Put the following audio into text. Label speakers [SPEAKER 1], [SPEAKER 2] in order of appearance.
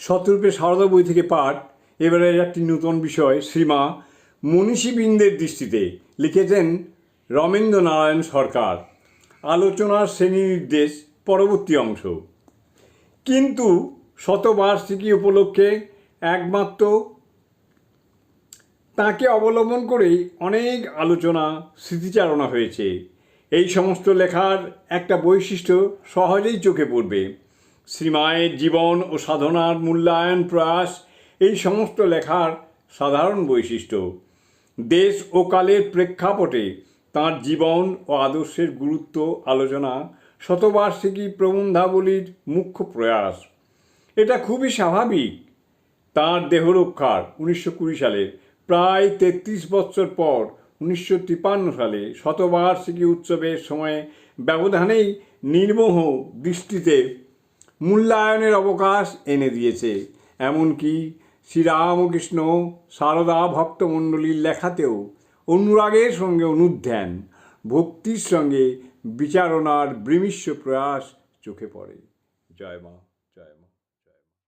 [SPEAKER 1] শতরূপে সারদা বই থেকে পাঠ। এবারে একটি নূতন বিষয়, শ্রীমা মনীষীবৃন্দের দৃষ্টিতে লিখেছেন রমেন্দ্র নারায়ণ সরকার। আলোচনার শ্রেণি নির্দেশ, পরবর্তী অংশ। কিন্তু শতবার্ষিকী উপলক্ষে একমাত্র তাকে অবলম্বন করেই অনেক আলোচনা, স্মৃতিচারণা হয়েছে। এই সমস্ত লেখার একটা বৈশিষ্ট্য সহজেই চোখে পড়বে। শ্রীমায়ের জীবন ও সাধনার মূল্যায়ন, প্রয়াস, এই সমস্ত লেখার সাধারণ বৈশিষ্ট্য। দেশ ও কালের প্রেক্ষাপটে তাঁর জীবন ও আদর্শের গুরুত্ব, আলোচনা, শতবার্ষিকী প্রবন্ধাবলীর মুখ্য প্রয়াস। এটা খুবই স্বাভাবিক। তাঁর দেহরক্ষার উনিশশো কুড়ি সালে, প্রায় তেত্রিশ বছর পর উনিশশো তিপান্ন সালে শতবার্ষিকী উৎসবের সময়ে ব্যবধানেই নির্মোহ দৃষ্টিতে মূল্যায়নের অবকাশ এনে দিয়েছে। এমনকি শ্রীরামকৃষ্ণ সারদা ভক্তমণ্ডলীর লেখাতেও অনুরাগের সঙ্গে অনুধ্যান, ভক্তির সঙ্গে বিচারণার বৃমিষ্য প্রয়াস চোখে পড়ে। জয় মা জয় মা।